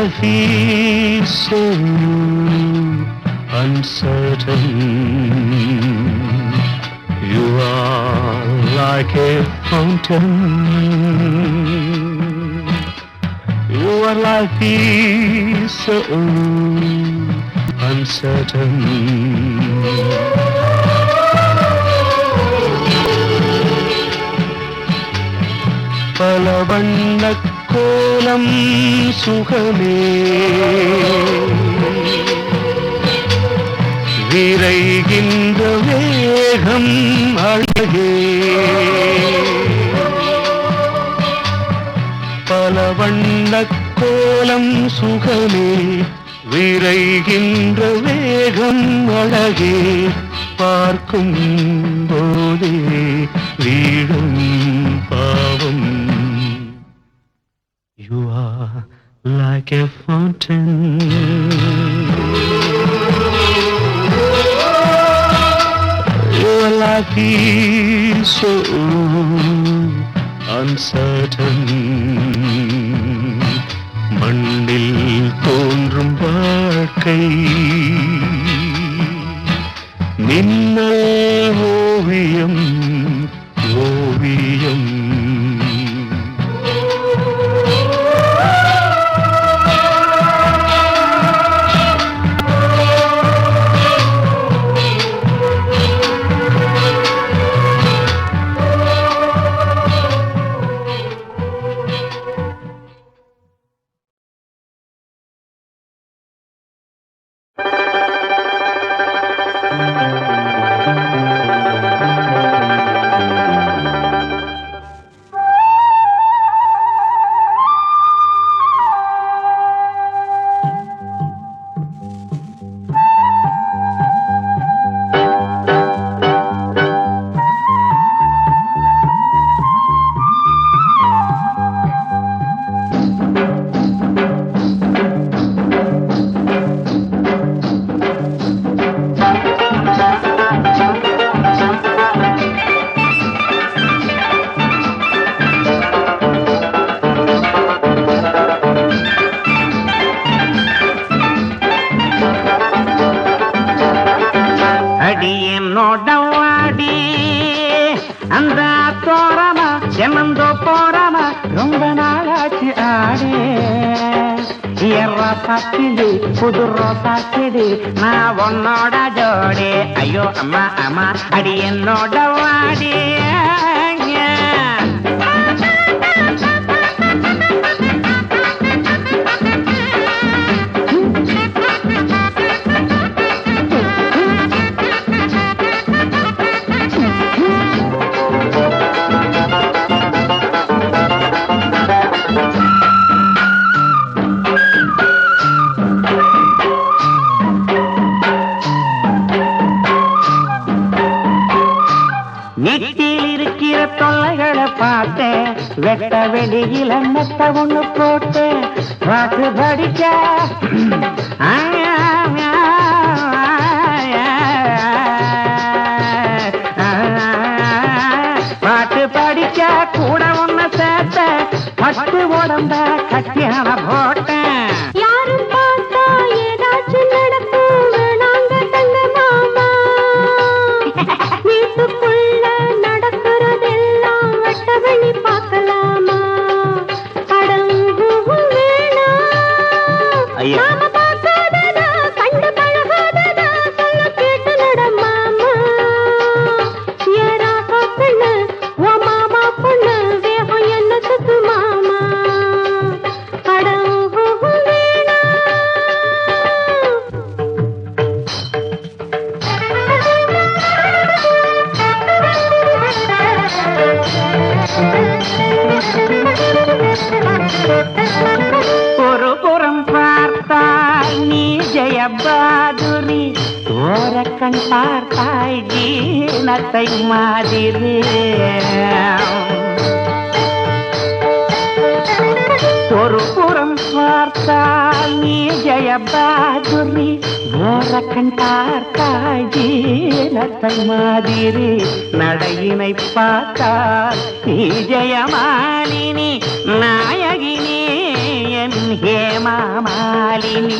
Your life is so uncertain. You are like a fountain. Your life is so uncertain. பல வண்ணக் கோலம் சுகமே. விரைகின்ற வேகம் அழகே. பல வண்ண கோலம் சுகமே. விரைகின்ற வேகம் அழகே. பார்க்கும் போதே. Like a fountain. Your life is so uncertain. மண்ணில் தோன்றும் வாழ்க்கை மின்னல் ஓவியம் పక్కింది కుదుర్రో పక్కిది నా ఉన్నోడ జోడి. అయ్యో అమ్మ అమ్మ అడి ఎన్నోడవాడి வெளியில ஒண்ணு போட்டு பாட்டு படிக்க பாட்டு படிக்க கூட ஒண்ணு சேர்த்த பட்டு உடம்ப கட்டியான போட்டேன் நடக்கிறதெல்லாம் வட்டவழி பார்க்க ஓரக்கண் பார்த்தாய் ஜீனத்தை மாதிரி நடையினை பார்த்தால் நீ ஜெயமாலினி நாயகினி என் Hemamalini.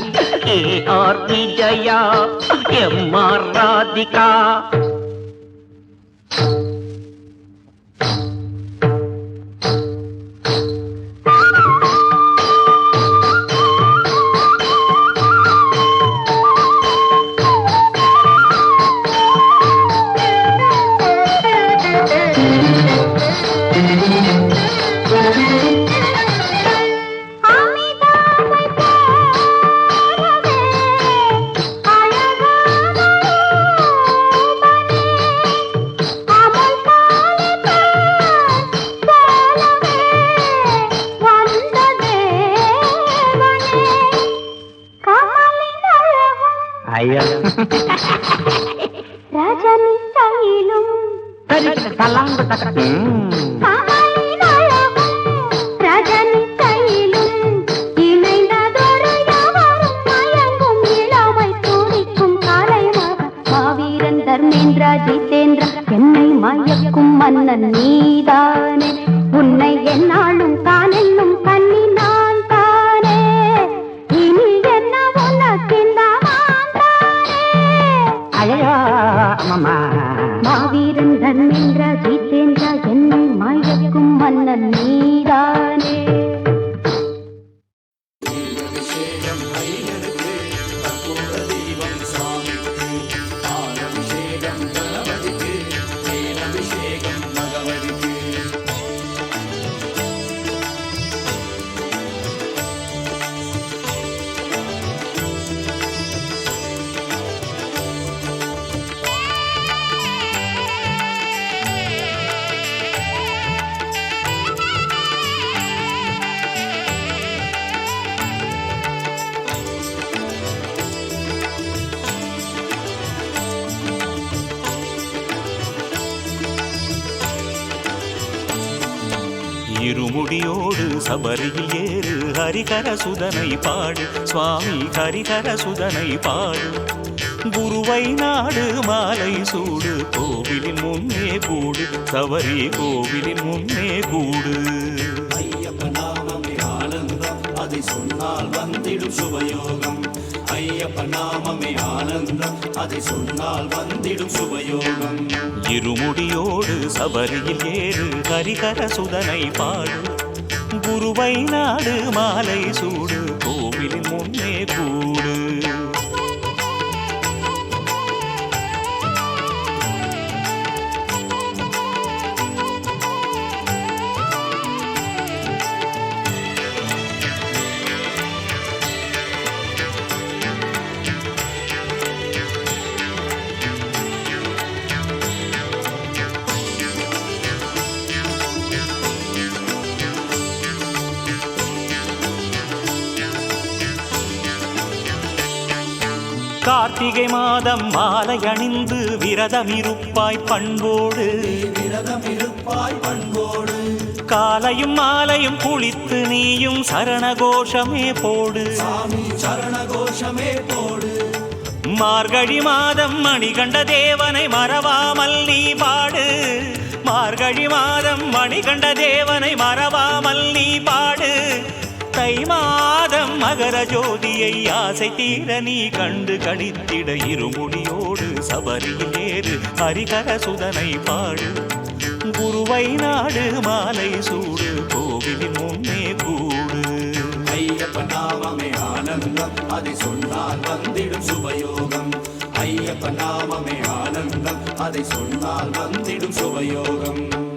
A R Vijaya M R Radhika. Thank you. மயக்கும் மன்னன் நீதானே. உன்னை என்னால் இருமுடியோடு சபரியில் ஏறு ஹரிகர சுதனை பாடு. சுவாமி ஹரிகர சுதனை பாடு. குருவை நாடு மாலை சூடு. கோவிலின் முன்னே கூடு. சபரி கோவிலின் முன்னே கூடு. ஐயப்ப நாமமே ஆனந்தம். அதை சொன்னால் வந்திடும் சுபயோகம். ஐயப்ப நாமம் அதை சொன்னால் வந்திடும் சுபயோகம். இருமுடியோடு சபரியில் ஏறு ஹரிகர சுதனை பாடு. குருவை நாடு மாலை சூடு கோவிலின் முன்னே கூடு. கார்த்திகை மாதம் மாலை அணிந்து விரதம் இருப்பாய் பண்போடு. விரதம் இருப்பாய் பண்போடு. காலையும் மாலையும் குளித்து நீயும் சரண கோஷமே போடு. சாமி சரண கோஷமே போடு. மார்கழி மாதம் மணிகண்ட தேவனை மறவாமல் நீ பாடு. மார்கழி மாதம் மணிகண்ட தேவனை மறவாமல் நீ பாடு. தை மாதம் மகர ஜோதியை ஆசை தீர நீ கண்டு கணித்திட இருமுடியோடு சபரியில் ஏறு ஹரிகர சுதனை பாடு. குருவை நாடு மாலை சூடு கோவிலின் முன்னே கூடு. ஐயப்ப நாமமே ஆனந்தம் அதை சொன்னால் வந்திடும் சுபயோகம். ஐயப்ப நாமமே ஆனந்தம் அதை சொன்னால் வந்திடும் சுபயோகம்.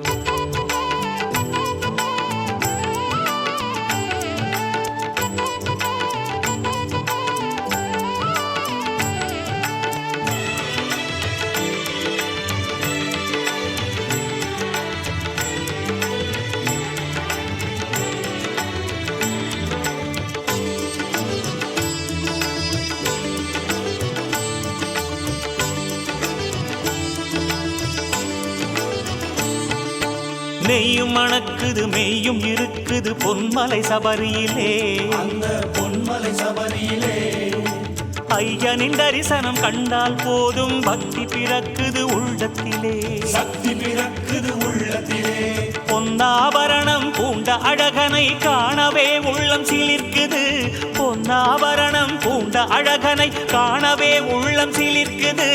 நெய்யும் மணக்குது மெய்யும் இருக்குது பொன்மலை சபரியிலே. அந்த பொன்மலை சபரியிலே. ஐயனின் தரிசனம் கண்டால் போதும் பக்தி பிறக்குது உள்ளத்திலே. சக்தி பிறக்குது உள்ளத்திலே. பொன்னாபரணம் பூண்ட அழகனை காணவே உள்ளம் சிலிர்க்குது. பொன்னாபரணம் பூண்ட அழகனை காணவே உள்ளம் சிலிர்க்குது.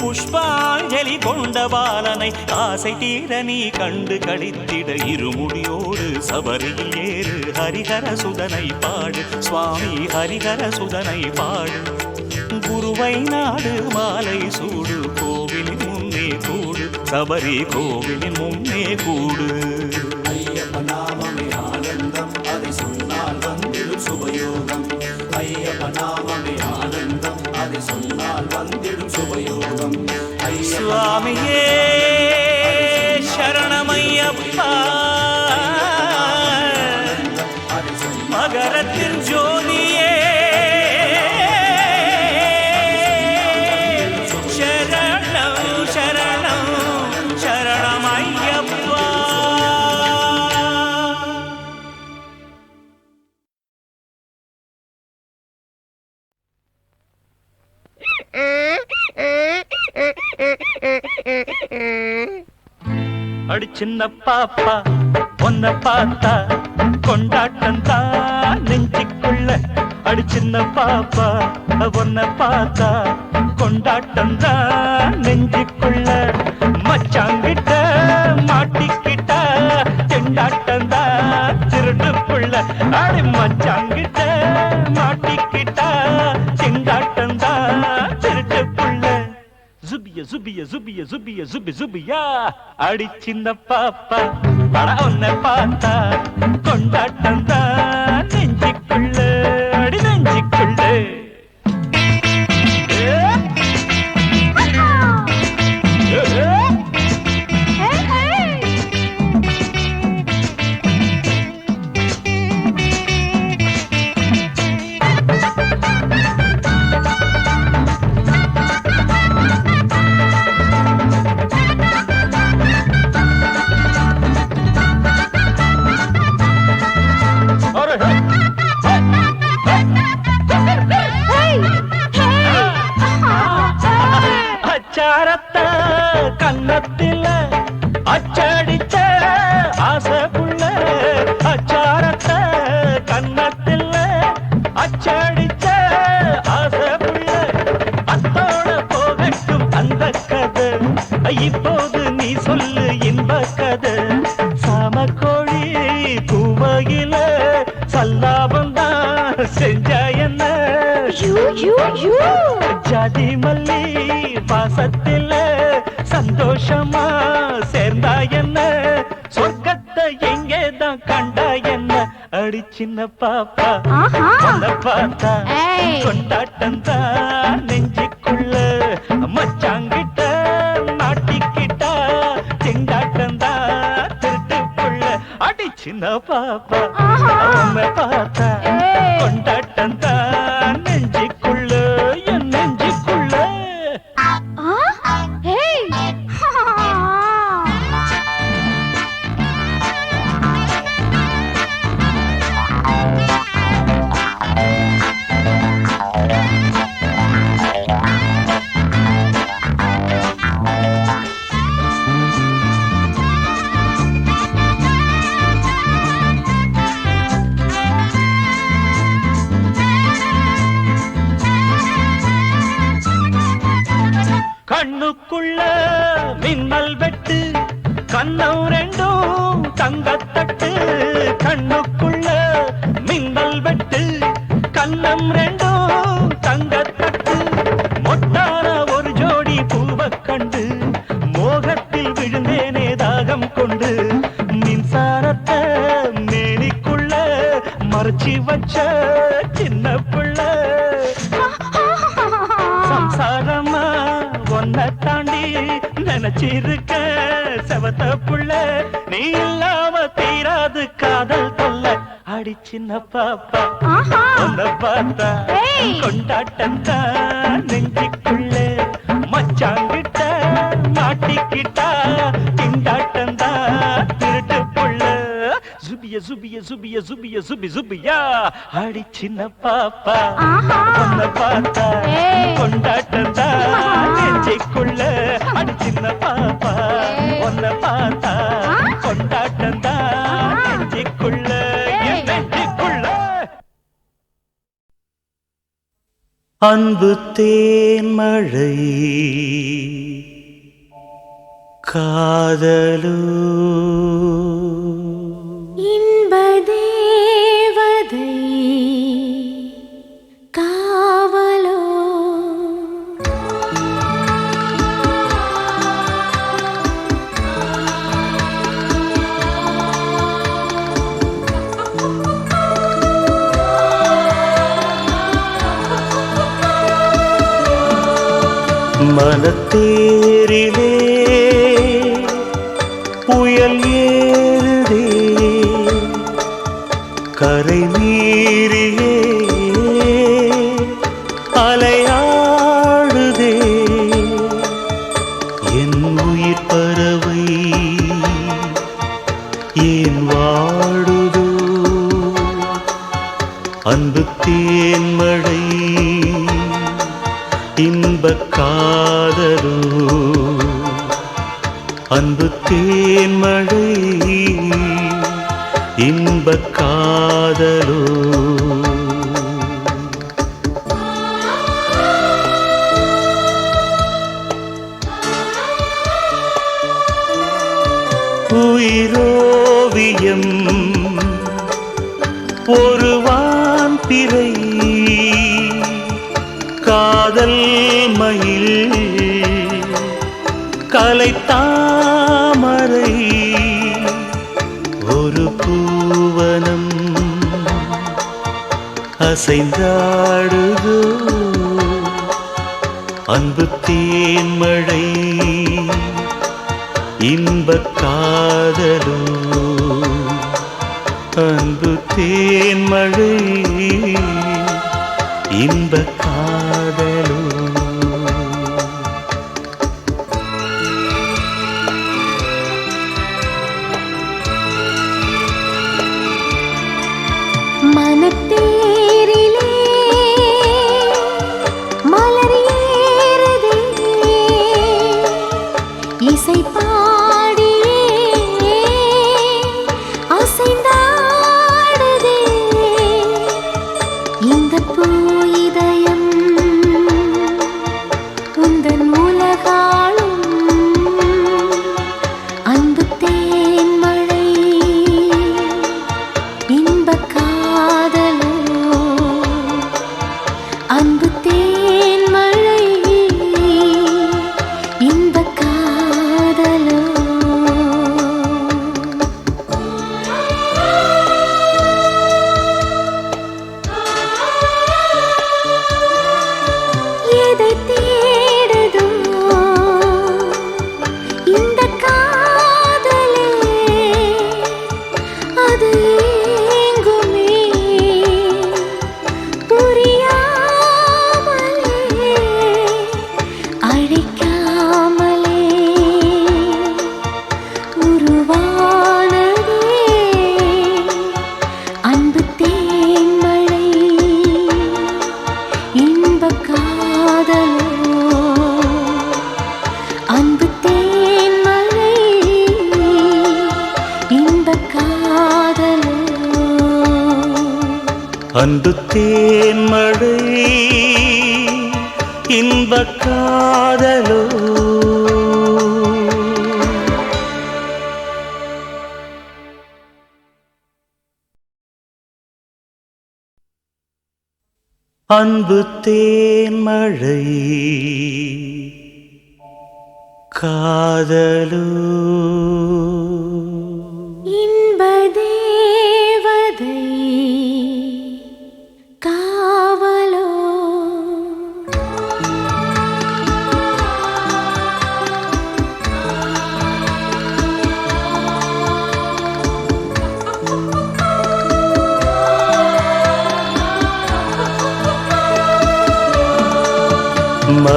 புஷ்பாஞ்சலி கொண்ட பாலனை ஆசை தீர நீ கண்டு கழித்திட இருமுடியோடு சபரியில் ஏறு. ஹரிஹர சுதனை பாடு சுவாமி ஹரிஹர சுதனை பாடு. குருவை நாடு மாலை சூடு கோவிலின் முன்னே கூடு. சபரி கோவிலின் முன்னே கூடு. ஐயப்ப நாமமே ஆனந்தம் அதை சொன்னால் வந்திடும் சுபயோகம். ஐயப்ப நாமமே ஆனந்தம் அதை சொன்னால் வந்திடும் சுபயோகம். ஐயப்ப சுவாமியே. சின்ன பாப்பா ஒன்ன பார்த்தா கொண்டாட்டம் தான் நெஞ்சுக்குள்ள. அடி சின்ன பாப்பா ஒன்ன பார்த்தா கொண்டாட்டம் தான் நெஞ்சுக்குள்ள. மச்சாங்கிட்ட மாட்டிக்கிட்ட திண்டாட்டம் தான் திருடுக்குள்ள அடி மச்சாங்கிட்ட ஜுபிய ஜுபிய ஜுபிய ஜுபிய ஜுபி ஜுபியா அடி சின்ன பாப்பா பட ஒன்ன பார்த்தா கொண்டாட்டம் தான் நெஞ்சுக்குள்ள அடி நெஞ்சுக்குள்ள. செஞ்ச என்ன? ஜாதி மல்லி வாசத்தில சந்தோஷமா சேர்ந்தா என்ன? சொர்க்கத்தை எங்கே தான் கண்டா என்ன? அடி சின்ன பாப்பா பார்த்தா. கொண்டாட்டம் தான் நெஞ்சுக்குள்ள அடி சின்ன பாப்பா ஆஹா. கண்ணம் ரெண்டும் தங்கத்தட்டு மொட்டான ஒரு ஜோடி பூவக் கண்டு மோகத்தில் விழுந்தேனே தாகம் கொண்டு. மின்சாரத்தை மேலிக்குள்ள மறைச்சி வச்ச சின்ன பிள்ளை. சம்சாரமா ஒன்ன தாண்டி நினைச்சிருக்க செவத்த புள்ள. சின்ன பாப்பா உன்னை பார்த்தா. கொண்டாட்டம் தான் நெஞ்சுக்குள்ள மச்சாங்கிட்ட மாட்டிக்கிட்டா திண்டாட்டம் தான் திருட்டு சுபிய சுபிய சுபிய சுபி சுபியா அடி சின்ன பாப்பா. உன்னை பார்த்தா. கொண்டாட்டம் தான் நெஞ்சிக்குள்ள அடி சின்ன பாப்பா. உன்னை பார்த்தா. கொண்டாட்டம் தான் அன்பு தேன்மழை காதலூ மனத்தேரிலே புயல் ஏறுதே. கரை மீறியே அலையாடுதே. என் உயிர் பறவை ஏன் வாடுதோ? அன்பு தேன்மழை அன்பு தேன்மழை இன்பக் காதலோ. உயிரோவியம் ஒரு வான் பிறை காதல் மயில் கலைத்தான் அசைந்தாடுதோ? அன்பு தேன்மழை இன்பக் காதலோ? அன்பு தேன்மழை இன்பக் அன்பு தேன்மழை இன்ப காதலோ. அன்பு தேன்மழை காதலோ.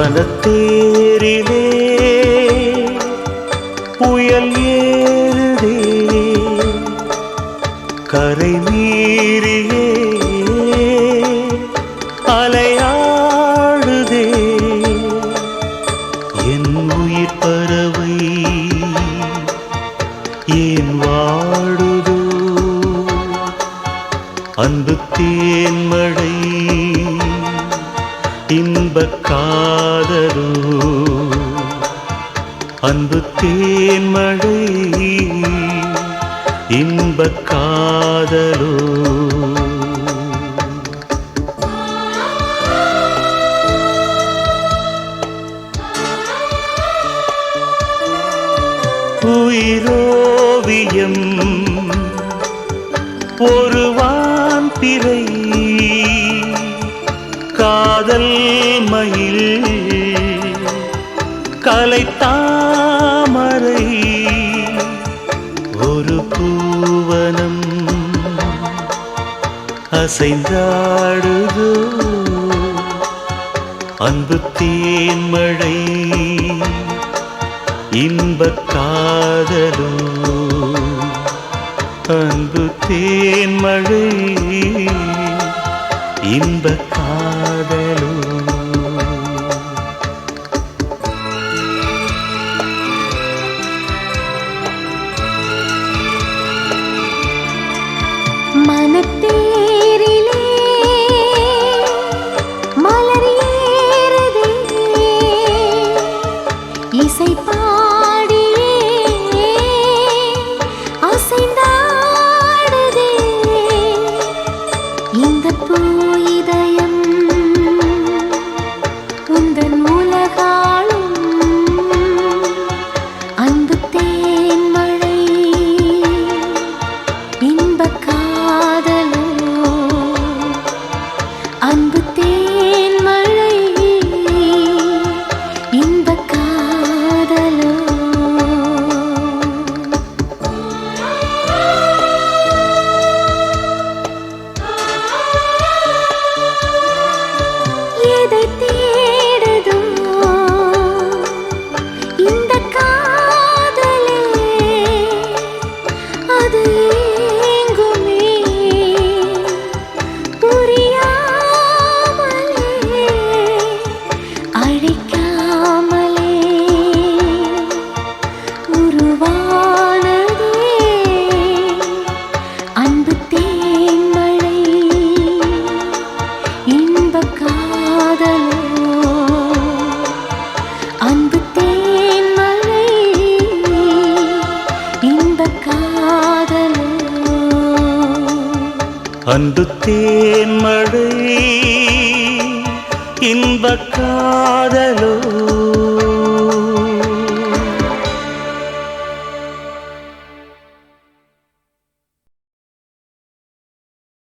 மனத்தேரிலே ஆதரோ அன்பு தேன்மழை இன்ப காதலோ? உயிரோ அசைந்தாடுதோ? அன்பு தேன்மழை இன்பக் காதலும் அன்பு தேன்மழை இன்பக்